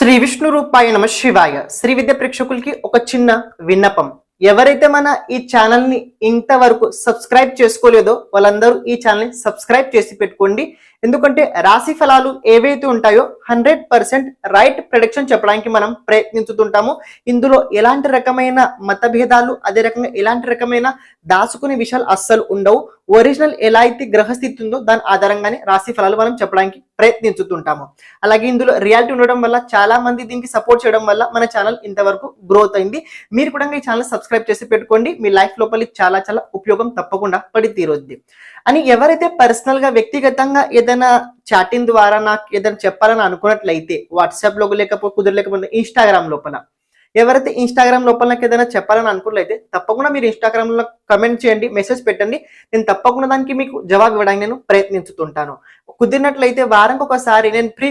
శ్రీ విష్ణు రూపాయ నమ శివాయ. శ్రీ విద్య ప్రేక్షకులకి ఒక చిన్న విన్నపం. ఎవరైతే మన ఈ ఛానల్ని ఇంతవరకు సబ్స్క్రైబ్ చేసుకోలేదో వాళ్ళందరూ ఈ ఛానల్ని సబ్స్క్రైబ్ చేసి పెట్టుకోండి. ఎందుకంటే రాశి ఫలాలు ఏవైతే ఉంటాయో హండ్రెడ్ పర్సెంట్ రైట్ ప్రొడక్షన్ చెప్పడానికి మనం ప్రయత్నించుతుంటాము. ఇందులో ఎలాంటి రకమైన మతభేదాలు అదే రకంగా ఎలాంటి రకమైన దాచుకునే విషయాలు అస్సలు ఉండవు. ఒరిజినల్ ఎలా అయితే గ్రహస్థితి ఉందో దాని ఆధారంగానే రాశి ఫలాలు మనం చెప్పడానికి ప్రయత్నించుతుంటాము. అలాగే ఇందులో రియాలిటీ ఉండడం వల్ల చాలా మంది దీనికి సపోర్ట్ చేయడం వల్ల మన ఛానల్ ఇంతవరకు గ్రోత్ అయింది. మీరు కూడా ఈ ఛానల్ సబ్స్క్రైబ్ చేసి పెట్టుకోండి. మీ లైఫ్ లోపలి చాలా చాలా ఉపయోగం తప్పకుండా పడి తీరుద్ది అని ఎవరైతే పర్సనల్గా వ్యక్తిగతంగా ఏదైనా చాటింగ్ ద్వారా నాకు ఏదైనా చెప్పాలని అనుకున్నట్లయితే వాట్సాప్లో లేకపోతే కుదరలేకపోతే ఇన్స్టాగ్రామ్ లోపల ఎవరైతే ఇన్స్టాగ్రామ్ లోపల నాకు ఏదైనా చెప్పాలని అనుకున్నట్లయితే తప్పకుండా మీరు ఇన్స్టాగ్రామ్లో కమెంట్ చేయండి మెసేజ్ పెట్టండి. నేను తప్పకుండా దానికి మీకు జవాబు ఇవ్వడానికి నేను ప్రయత్నించుతుంటాను. కుదిరినట్లయితే వారానికి ఒకసారి నేను ప్రీ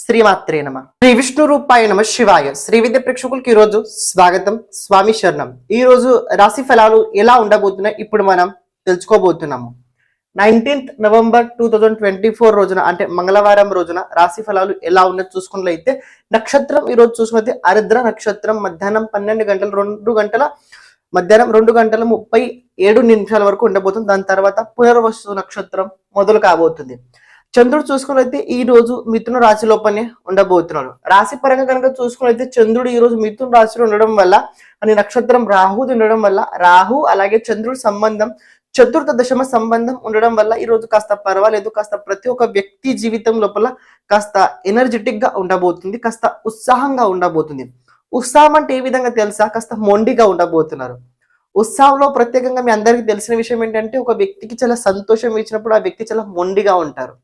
శ్రీమాత్రే నమ. శ్రీ విష్ణు రూపాయ నమ శివాయ. శ్రీ విద్య ప్రేక్షకులకి ఈ రోజు స్వాగతం. స్వామి శరణం. ఈ రోజు రాశి ఫలాలు ఎలా ఉండబోతున్నాయి ఇప్పుడు మనం తెలుసుకోబోతున్నాము. Nineteenth November two thousand twenty four రోజున అంటే మంగళవారం రోజున రాశి ఫలాలు ఎలా ఉన్నది చూసుకున్నట్లయితే నక్షత్రం ఈ రోజు చూసుకుంటే అరుద్ర నక్షత్రం మధ్యాహ్నం పన్నెండు గంటల రెండు గంటల మధ్యాహ్నం రెండు గంటల ముప్పై ఏడు నిమిషాల వరకు ఉండబోతుంది. దాని తర్వాత పునర్వసు నక్షత్రం మొదలు కాబోతుంది. చంద్రుడు చూసుకున్నైతే ఈ రోజు మిథున రాశి లోపలనే ఉండబోతున్నాడు రాశి పరంగా కనుక చూసుకున్నైతే చంద్రుడు ఈ రోజు మిథున రాశిలో ఉండడం వల్ల అని నక్షత్రం రాహు ఉండడం వల్ల రాహు అలాగే చంద్రుడి సంబంధం చతుర్థ దశమ సంబంధం ఉండడం వల్ల ఈ రోజు కాస్త పర్వాలేదు. కాస్త ప్రతి ఒక్క వ్యక్తి జీవితం లోపల కాస్త ఎనర్జెటిక్గా ఉండబోతుంది. కాస్త ఉత్సాహంగా ఉండబోతుంది. ఉత్సాహం అంటే ఏ విధంగా తెలుసా? కాస్త మొండిగా ఉండబోతున్నారు. ఉత్సాహంలో ప్రత్యేకంగా మీ అందరికీ తెలిసిన విషయం ఏంటంటే ఒక వ్యక్తికి చాలా సంతోషం ఇచ్చినప్పుడు ఆ వ్యక్తి చాలా మొండిగా ఉంటారు.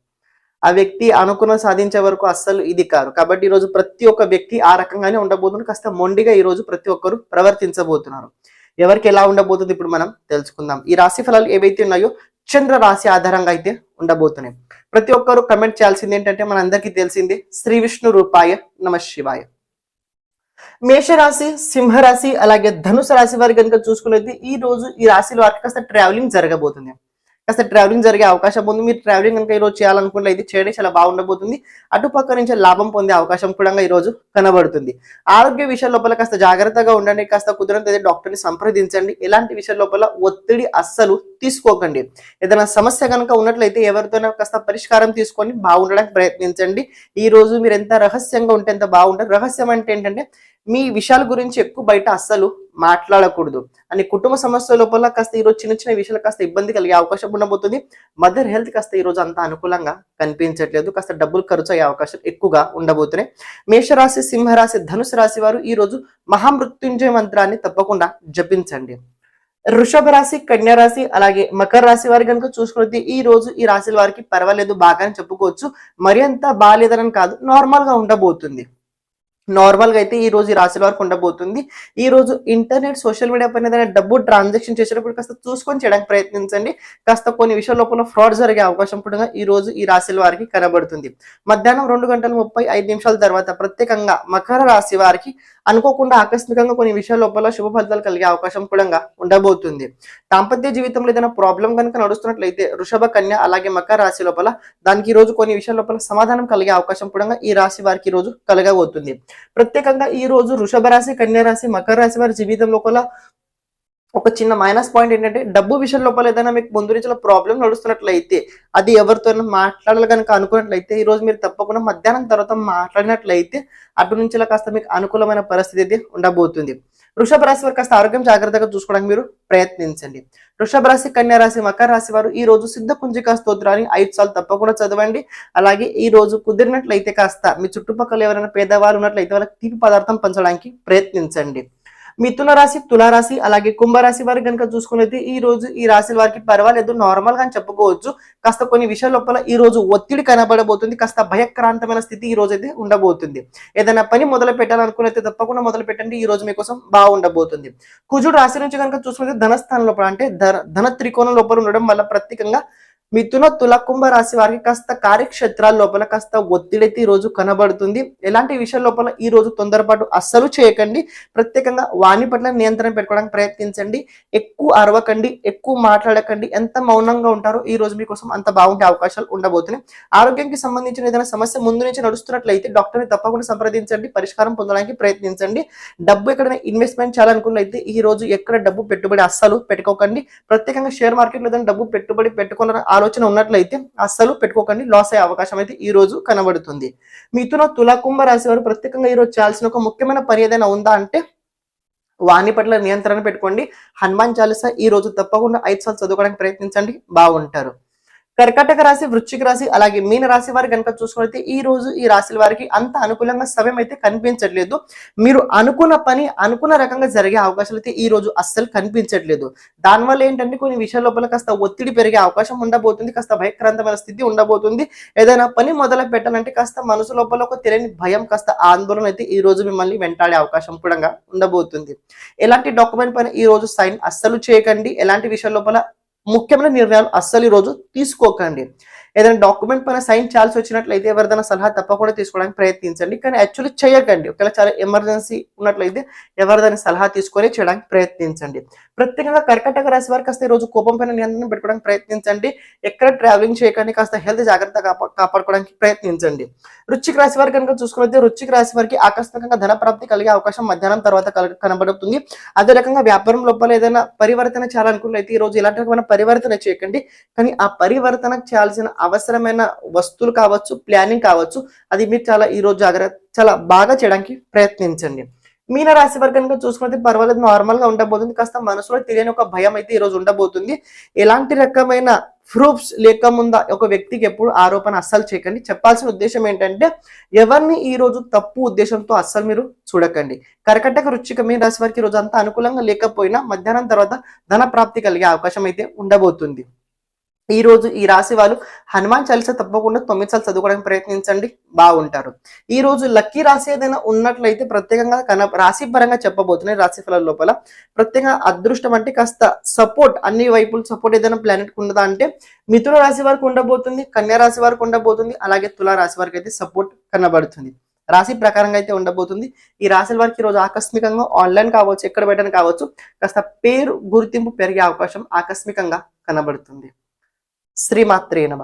ఆ వ్యక్తి అనుకున్న సాధించే వరకు అస్సలు ఇది కాదు. కాబట్టి ఈ రోజు ప్రతి ఒక్క వ్యక్తి ఆ రకంగానే ఉండబోతుంది కాస్త మొండిగా ఈ రోజు ప్రతి ఒక్కరు ప్రవర్తించబోతున్నారు. ఎవరికి ఎలా ఉండబోతుంది ఇప్పుడు మనం తెలుసుకుందాం. ఈ రాశి ఫలాలు ఏవైతే ఉన్నాయో చంద్ర రాశి ఆధారంగా అయితే ఉండబోతున్నాయి. ప్రతి ఒక్కరు కమెంట్ చేయాల్సింది ఏంటంటే మనందరికీ తెలిసింది శ్రీ విష్ణు రూపాయ నమ శివాయ. మేషరాశి సింహరాశి అలాగే ధనుసు రాశి వారి కనుక చూసుకునేది ఈ రోజు ఈ రాశిలో వారికి కాస్త ట్రావెలింగ్ జరగబోతుంది. కాస్త ట్రావెలింగ్ జరిగే అవకాశం ఉంది. మీరు ట్రావెలింగ్ కనుక ఈరోజు రోజు చేయాలనుకుంటే ఇది చేయడం చాలా బాగుండబోతుంది. అటుపక్క నుంచి లాభం పొందే అవకాశం కూడా ఈ రోజు కనబడుతుంది. ఆరోగ్య విషయాల లోపల కాస్త జాగ్రత్తగా ఉండండి. కాస్త కుదిరితే డాక్టర్ని సంప్రదించండి. ఎలాంటి విషయాల లోపల ఒత్తిడి అస్సలు తీసుకోకండి. ఏదైనా సమస్య కనుక ఉన్నట్లయితే ఎవరితోనే కాస్త పరిష్కారం తీసుకొని బాగుండడానికి ప్రయత్నించండి. ఈ రోజు మీరు ఎంత రహస్యంగా ఉంటే ఎంత బాగుంటారు రహస్యం అంటే ఏంటంటే మీ విషయాల గురించి ఎక్కువ బయట అస్సలు మాట్లాడకూడదు. అని కుటుంబ సమస్య లోపల కాస్త ఈ రోజు చిన్న చిన్న విషయాలు కాస్త ఇబ్బంది కలిగే అవకాశం ఉండబోతుంది. మదర్ హెల్త్ కాస్త ఈ రోజు అంత అనుకూలంగా కనిపించట్లేదు. కాస్త డబ్బులు ఖర్చు అయ్యే అవకాశం ఎక్కువగా ఉండబోతున్నాయి. మేషరాశి సింహరాశి ధనుసు రాశి వారు ఈ రోజు మహామృత్యుంజయ మంత్రాన్ని తప్పకుండా జపించండి. వృషభ రాశి కన్యా రాశి అలాగే మకర రాశి వారి కనుక చూసుకుంటే ఈ రోజు ఈ రాశుల వారికి పర్వాలేదు బాగానే చెప్పుకోవచ్చు. మరి అంత బాగాలేదని కాదు నార్మల్గా ఉండబోతుంది. నార్మల్గా అయితే ఈ రోజు ఈ రాశి వారికి ఉండబోతుంది. ఈ రోజు ఇంటర్నెట్ సోషల్ మీడియా పైన ఏదైనా డబ్బు ట్రాన్సాక్షన్ చేసేటప్పుడు కాస్త చూసుకొని చేయడానికి ప్రయత్నించండి. కాస్త కొన్ని విషయాల లోపల ఫ్రాడ్ జరిగే అవకాశం కూడా ఈ రోజు ఈ రాశుల వారికి కనబడుతుంది. మధ్యాహ్నం రెండు గంటల ముప్పై ఐదు నిమిషాల తర్వాత ప్రత్యేకంగా మకర రాశి వారికి అనుకోకుండా ఆకస్మికంగా కొన్ని విషయాల లోపల శుభ ఫలితాలు కలిగే అవకాశం కూడా ఉండబోతుంది. దాంపత్య జీవితంలో ఏదైనా ప్రాబ్లం కనుక నడుస్తున్నట్లయితే వృషభ కన్య అలాగే మకర రాశి లోపల దానికి ఈ రోజు కొన్ని విషయాల లోపల సమాధానం కలిగే అవకాశం కూడా ఈ రాశి వారికి ఈ రోజు కలగబోతుంది. ప్రత్యేకంగా ఈ రోజు వృషభ రాశి కన్యారాశి మకర రాశి వారి జీవితం లోపల ఒక చిన్న మైనస్ పాయింట్ ఏంటంటే డబ్బు విషయం లోపల ఏదైనా మీకు ముందు నుంచి ప్రాబ్లం నడుస్తున్నట్లయితే అది ఎవరితోనైనా మాట్లాడాలి కనుక అనుకున్నట్లయితే ఈ రోజు మీరు తప్పకుండా మధ్యాహ్నం తర్వాత మాట్లాడినట్లయితే అటు నుంచి కాస్త మీకు అనుకూలమైన పరిస్థితి అయితే ఉండబోతుంది. వృషభ రాశి వారు కాస్త ఆరోగ్యం జాగ్రత్తగా చూసుకోవడానికి మీరు ప్రయత్నించండి. వృషభ రాశి కన్యా రాశి మకర రాశి వారు ఈ రోజు సిద్ధ కుంజికా స్తోత్రాన్ని ఐదు సార్లు తప్పకుండా చదవండి. అలాగే ఈ రోజు కుదిరినట్లయితే కాస్త మీ చుట్టుపక్కల ఎవరైనా పేదవాళ్ళు ఉన్నట్లయితే వాళ్ళకి తీపి పదార్థం పంచడానికి ప్రయత్నించండి. మిథున రాశి తులారాశి అలాగే కుంభరాశి వారికి కనుక చూసుకున్నైతే ఈ రోజు ఈ రాశి వారికి పర్వాలేదు నార్మల్గా చెప్పుకోవచ్చు. కాస్త కొన్ని విషయాల లోపల ఈ రోజు ఒత్తిడి కనబడబోతుంది కాస్త భయక్రాంతమైన స్థితి ఈ రోజు అయితే ఉండబోతుంది. ఏదైనా పని మొదలు పెట్టాలనుకున్నైతే తప్పకుండా మొదలు పెట్టండి ఈ రోజు మీకోసం బాగుండబోతుంది. కుజుడు రాశి నుంచి కనుక చూసుకుంటే ధనస్థానం లోపల అంటే ధన ధన త్రికోణం లోపల ఉండడం వల్ల ప్రత్యేకంగా మిథున తుల కుంభ రాశి వారికి కాస్త కార్యక్షేత్రాల లోపల కాస్త ఒత్తిడైతే ఈ రోజు కనబడుతుంది. ఎలాంటి విషయాల లోపల ఈ రోజు తొందరపాటు అస్సలు చేయకండి. ప్రత్యేకంగా వాణి పట్ల నియంత్రణ పెట్టుకోవడానికి ప్రయత్నించండి. ఎక్కువ అరవకండి ఎక్కువ మాట్లాడకండి. ఎంత మౌనంగా ఉంటారో ఈ రోజు మీకోసం అంత బాగుండే అవకాశాలు ఉండబోతున్నాయి. ఆరోగ్యానికి సంబంధించిన ఏదైనా సమస్య ముందు నుంచి నడుస్తున్నట్లయితే డాక్టర్ని తప్పకుండా సంప్రదించండి. పరిష్కారం పొందడానికి ప్రయత్నించండి. డబ్బు ఎక్కడైనా ఇన్వెస్ట్మెంట్ చేయాలనుకున్నట్లయితే ఈ రోజు ఎక్కడ డబ్బు పెట్టుబడి అస్సలు పెట్టుకోకండి. ప్రత్యేకంగా షేర్ మార్కెట్లో ఏదైనా డబ్బు పెట్టుబడి పెట్టుకోవాలని ఆలోచన ఉన్నట్లయితే అస్సలు పెట్టుకోకండి. లాస్ అయ్యే అవకాశం అయితే ఈ రోజు కనబడుతుంది. మిథున తుల కుంభ రాశి వారు ప్రత్యేకంగా ఈ రోజు చేయాల్సిన ఒక ముఖ్యమైన పని ఏదైనా ఉందా అంటే వాణి పట్ల నియంత్రణ పెట్టుకోండి. హనుమాన్ చాలీసా ఈ రోజు తప్పకుండా ఐదు సార్లు చదువుకోవడానికి ప్రయత్నించండి. బాగుంటారు. కర్కాటక రాశి వృశ్చిక రాశి అలాగే మీన రాశి వారి కనుక చూసుకుంటే ఈ రోజు ఈ రాశుల వారికి అంత అనుకూలంగా సమయం అయితే కనిపించట్లేదు. మీరు అనుకున్న పని అనుకున్న రకంగా జరిగే అవకాశాలు అయితే ఈ రోజు అస్సలు కనిపించట్లేదు. దానివల్ల ఏంటంటే కొన్ని విషయాల లోపల కాస్త ఒత్తిడి పెరిగే అవకాశం ఉండబోతుంది కాస్త భయక్రాంతమైన స్థితి ఉండబోతుంది. ఏదైనా పని మొదలు పెట్టాలంటే కాస్త మనసు లోపల ఒక తెలియని భయం కాస్త ఆందోళన అయితే ఈ రోజు మిమ్మల్ని వెంటాడే అవకాశం కూడా ఉండబోతుంది. ఎలాంటి డాక్యుమెంట్ పైన ఈ రోజు సైన్ అస్సలు చేయకండి. ఎలాంటి విషయాల లోపల ముఖ్యమైన నిర్ణయాలు అస్సలు ఈ రోజు తీసుకోకండి. ఏదైనా డాక్యుమెంట్ పైన సైన్ చేయాల్సి వచ్చినట్లయితే ఎవరిదైనా సలహా తప్పకుండా తీసుకోవడానికి ప్రయత్నించండి. కానీ యాక్చువల్లీ చేయకండి. ఒకవేళ చాలా ఎమర్జెన్సీ ఉన్నట్లయితే ఎవరిదైనా సలహా తీసుకొని చేయడానికి ప్రయత్నించండి. ప్రత్యేకంగా కర్కటక రాశి వారికి కాస్త ఈ రోజు కోపం పైన నియంత్రణ పెట్టుకోవడానికి ప్రయత్నించండి. ఎక్కడ ట్రావెలింగ్ చేయకండి. కాస్త హెల్త్ జాగ్రత్త కాపాడుకోవడానికి ప్రయత్నించండి. రుచిక రాశి వారి కనుక చూసుకుంటే రుచిక రాశి వారికి ఆకస్మికంగా ధన ప్రాప్తి కలిగే అవకాశం మధ్యాహ్నం తర్వాత కనబడుతుంది. అదే రకంగా వ్యాపారం లోపల ఏదైనా పరివర్తన చేయాలనుకున్నట్లయితే ఈ రోజు ఇలాంటి రకమైన పరివర్తన చేయకండి. కానీ ఆ పరివర్తన చేయాల్సిన అవసరమైన వస్తువులు కావచ్చు ప్లానింగ్ కావచ్చు అది మీరు చాలా ఈరోజు జాగ్రత్త చాలా బాగా చేయడానికి ప్రయత్నించండి. మీన రాశి వారి కనుక చూసుకుంటే పర్వాలేదు నార్మల్గా ఉండబోతుంది. కాస్త మనసులో తెలియని ఒక భయం అయితే ఈ రోజు ఉండబోతుంది. ఎలాంటి రకమైన ప్రూఫ్స్ లేకముందా ఒక వ్యక్తికి ఎప్పుడు ఆరోపణ అస్సలు చేయకండి. చెప్పాల్సిన ఉద్దేశం ఏంటంటే ఎవరిని ఈ రోజు తప్పు ఉద్దేశంతో అస్సలు మీరు చూడకండి. కర్కటక రుచిక మీన రాశి వారికి ఈ రోజు అంతా అనుకూలంగా లేకపోయినా మధ్యాహ్నం తర్వాత ధన ప్రాప్తి కలిగే అవకాశం అయితే ఉండబోతుంది. ఈ రోజు ఈ రాశి వాళ్ళు హనుమాన్ చాలీసా తప్పకుండా తొమ్మిది సార్లు చదువుకోవడానికి ప్రయత్నించండి. బాగుంటారు. ఈ రోజు లక్కీ రాశి ఏదైనా ఉన్నట్లయితే ప్రత్యేకంగా కన రాశి పరంగా చెప్పబోతున్నాయి. రాశి ఫలాల లోపల ప్రత్యేకంగా అదృష్టం అంటే కాస్త సపోర్ట్ అన్ని వైపులు సపోర్ట్ ఏదైనా ప్లానెట్ ఉన్నదా అంటే మిథున రాశి వారికి ఉండబోతుంది కన్యా రాశి వారికి ఉండబోతుంది అలాగే తులా రాశి వారికి అయితే సపోర్ట్ కనబడుతుంది. రాశి ప్రకారంగా అయితే ఉండబోతుంది. ఈ రాశుల వారికి ఈ రోజు ఆకస్మికంగా ఆన్లైన్ కావచ్చు ఎక్కడ పెట్టడం కావచ్చు కాస్త పేరు గుర్తింపు పెరిగే అవకాశం ఆకస్మికంగా కనబడుతుంది. శ్రీమాత్రే నమ.